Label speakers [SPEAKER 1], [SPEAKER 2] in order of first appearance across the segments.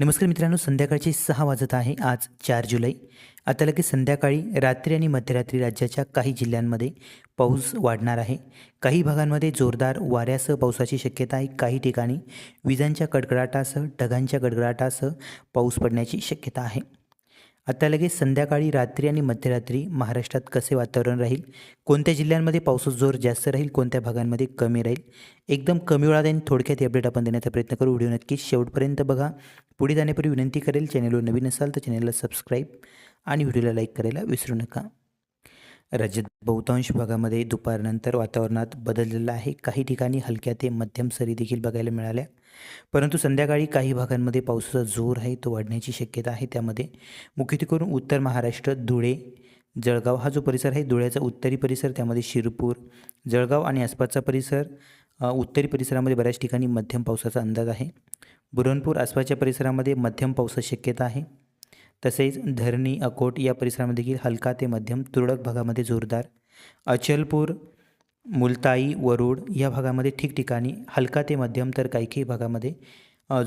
[SPEAKER 1] नमस्कार मित्रांनो संध्याकाळचे सहा वाजत आहे. आज चार जुलै. आता लगेच संध्याकाळी रात्री आणि मध्यरात्री राज्याच्या काही जिल्ह्यांमध्ये पाऊस वाढणार आहे. काही भागांमध्ये जोरदार वाऱ्यासह पावसाची शक्यता आहे. काही ठिकाणी विजांच्या कडकडाटासह ढगांच्या गडगडाटासह पाऊस पडण्याची शक्यता आहे. आता लगेच संध्याकाळी रात्री आणि मध्यरात्री महाराष्ट्रात कसे वातावरण राहील? कोणत्या जिल्ह्यांमध्ये पावसाचा जोर जास्त राहील? कोणत्या भागांमध्ये कमी राहील? एकदम कमी वेळात आणि थोडक्यात अपडेट आपण देण्याचा प्रयत्न करू. व्हिडिओ नक्की शेवटपर्यंत बघा. पुढे जाण्यापूर्वी विनंती करेल चॅनलवर नवीन असाल तर चॅनलला सबस्क्राईब आणि व्हिडिओला लाईक करायला विसरू नका. राज्यात बहुतांश भागामध्ये दुपारनंतर वातावरणात बदललेलं आहे. काही ठिकाणी हलक्या ते मध्यम सरी देखील बघायला मिळाल्या. परंतु संध्याकाळी काही भागांमध्ये पावसाचा जोर आहे तो वाढण्याची शक्यता आहे. त्यामध्ये मुख्यत्वे करून उत्तर महाराष्ट्र धुळे जळगाव हा जो परिसर आहे धुळ्याचा उत्तरी परिसर त्यामध्ये शिरपूर जळगाव आणि आसपासचा परिसर उत्तरी परिसरामध्ये बऱ्याच ठिकाणी मध्यम पावसाचा अंदाज आहे. बुरणपूर आसपासच्या परिसरामध्ये मध्यम पावसाची शक्यता आहे. तसेच धरणी अकोट या परिसरामध्ये देखील हलका ते मध्यम तुरळक भागामध्ये जोरदार. अचलपूर मुलताई वरुड या भागामध्ये ठिकठिकाणी हलका ते मध्यम तर काही काही भागामध्ये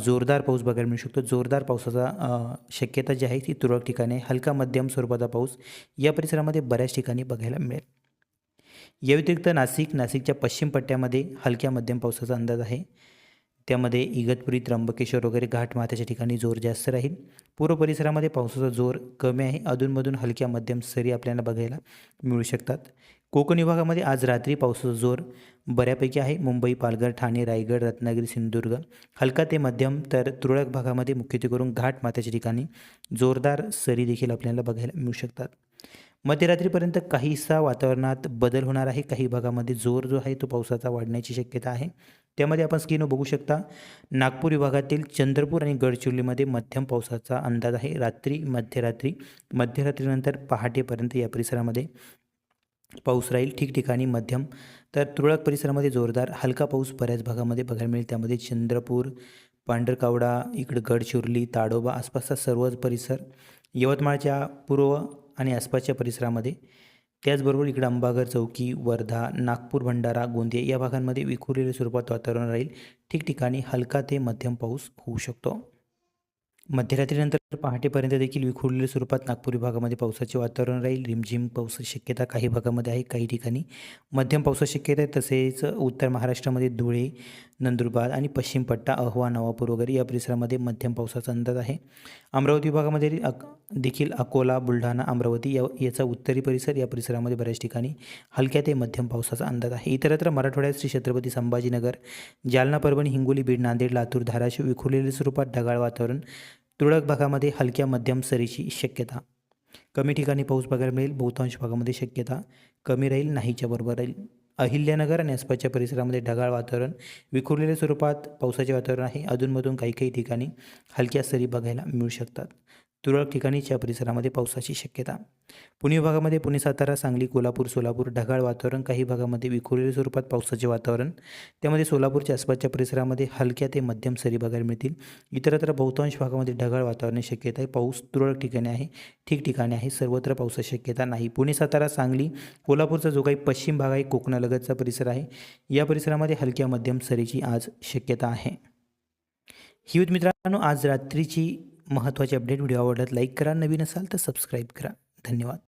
[SPEAKER 1] जोरदार पाऊस बघायला मिळू शकतो. जोरदार पावसाचा शक्यता जी आहे ती तुरळक ठिकाणी आहे. हलका मध्यम स्वरूपाचा पाऊस या परिसरामध्ये बऱ्याच ठिकाणी बघायला मिळेल. या व्यतिरिक्त नाशिक नाशिकच्या पश्चिम पट्ट्यामध्ये हलक्या मध्यम पावसाचा अंदाज आहे. त्यामध्ये इगतपुरी त्र्यंबकेश्वर वगैरे घाट माथ्याच्या ठिकाणी जोर जास्त राहील. पूर्व परिसरामध्ये पावसाचा जोर कमी आहे. अधूनमधून हलक्या मध्यम सरी आपल्याला बघायला मिळू शकतात. कोकण विभागामध्ये आज रात्री पावसाचा जोर बऱ्यापैकी आहे. मुंबई पालघर ठाणे रायगड रत्नागिरी सिंधुदुर्ग हलका ते मध्यम तर तुरळक भागामध्ये मुख्यत्वे करून घाट माथ्याच्या ठिकाणी जोरदार सरी देखील आपल्याला बघायला मिळू शकतात. मध्यरात्रीपर्यंत काहीसा वातावरणात बदल होणार आहे. काही भागामध्ये जोर जो आहे तो पावसाचा वाढण्याची शक्यता आहे. त्यामध्ये आपण स्क्रीनवर बघू शकता नागपूर विभागातील चंद्रपूर आणि गडचिरोलीमध्ये मध्यम पावसाचा अंदाज आहे. रात्री मध्यरात्री मध्यरात्रीनंतर पहाटेपर्यंत या परिसरामध्ये पाऊस राहील ठिकठिकाणी मध्यम. तर तुरळक परिसरामध्ये जोरदार हलका पाऊस बऱ्याच भागामध्ये बघायला मिळेल. त्यामध्ये चंद्रपूर पांढरकावडा इकडं गडचिरोली ताडोबा आसपासचा सर्वच परिसर यवतमाळच्या पूर्व आणि आसपासच्या परिसरामध्ये. त्याचबरोबर इकडं अंबागर चौकी वर्धा नागपूर भंडारा गोंदिया या भागांमध्ये विखुरलेल्या स्वरूपात वातावरण राहील. ठिकठिकाणी हलका ते मध्यम पाऊस होऊ शकतो. मध्यरात्रीनंतर पहाटेपर्यंत देखील विखुरलेल्या स्वरूपात नागपूर विभागामध्ये पावसाचे वातावरण राहील. रिमझिम पावसाची शक्यता काही भागामध्ये आहे काही ठिकाणी. मध्यम पावसाची शक्यता आहे तसेच उत्तर महाराष्ट्रामध्ये धुळे नंदुरबार आणि पश्चिम पट्टा अहवा नवापूर वगैरे या परिसरामध्ये मध्यम पावसाचा अंदाज आहे. अमरावती विभागामध्ये अक देखील अकोला बुलढाणा अमरावती या याचा उत्तरी परिसर या परिसरामध्ये बऱ्याच ठिकाणी हलक्या ते मध्यम पावसाचा अंदाज आहे. इतरत्र मराठवाड्यात श्री छत्रपती संभाजीनगर जालना परभणी हिंगोली बीड नांदेड लातूर धाराशिव विखुरलेल्या स्वरूपात ढगाळ वातावरण तुरळक भागामध्ये हलक्या मध्यम सरीची शक्यता. कमी ठिकाणी पाऊस बघायला मिळेल. बहुतांश भागामध्ये शक्यता. कमी राहील नाहीच्या बरोबर राहील. अहिल्यानगर आणि आसपासच्या परिसरामध्ये ढगाळ वातावरण विखुरलेल्या स्वरूपात पावसाचे वातावरण आहे. अधूनमधून काही काही ठिकाणी हलक्या सरी बघायला मिळू शकतात. तुरळक ठिकाणीच्या परिसरामध्ये पावसाची शक्यता. पुणे विभागामध्ये पुणे सातारा सांगली कोल्हापूर सोलापूर ढगाळ वातावरण काही भागामध्ये विखुरलेल्या स्वरूपात पावसाचे वातावरण. त्यामध्ये सोलापूरच्या आसपासच्या परिसरामध्ये हलक्या ते मध्यम सरी बघायला मिळतील. इतरत्र बहुतांश भागामध्ये ढगाळ वातावरण शक्यता आहे. पाऊस तुरळक ठिकाणी आहे. ठिकठिकाणी आहे. सर्वत्र पावसाची शक्यता नाही. पुणे सातारा सांगली कोल्हापूरचा जो काही पश्चिम भाग आहे कोकणालगतचा परिसर आहे या परिसरामध्ये हलक्या मध्यम सरीची आज शक्यता आहे. ही मित्रांनो आज रात्रीची महत्त्वाचे अपडेट व्हिडिओ आवडल्यात लाईक करा नवीन असाल तर सबस्क्राईब करा. धन्यवाद.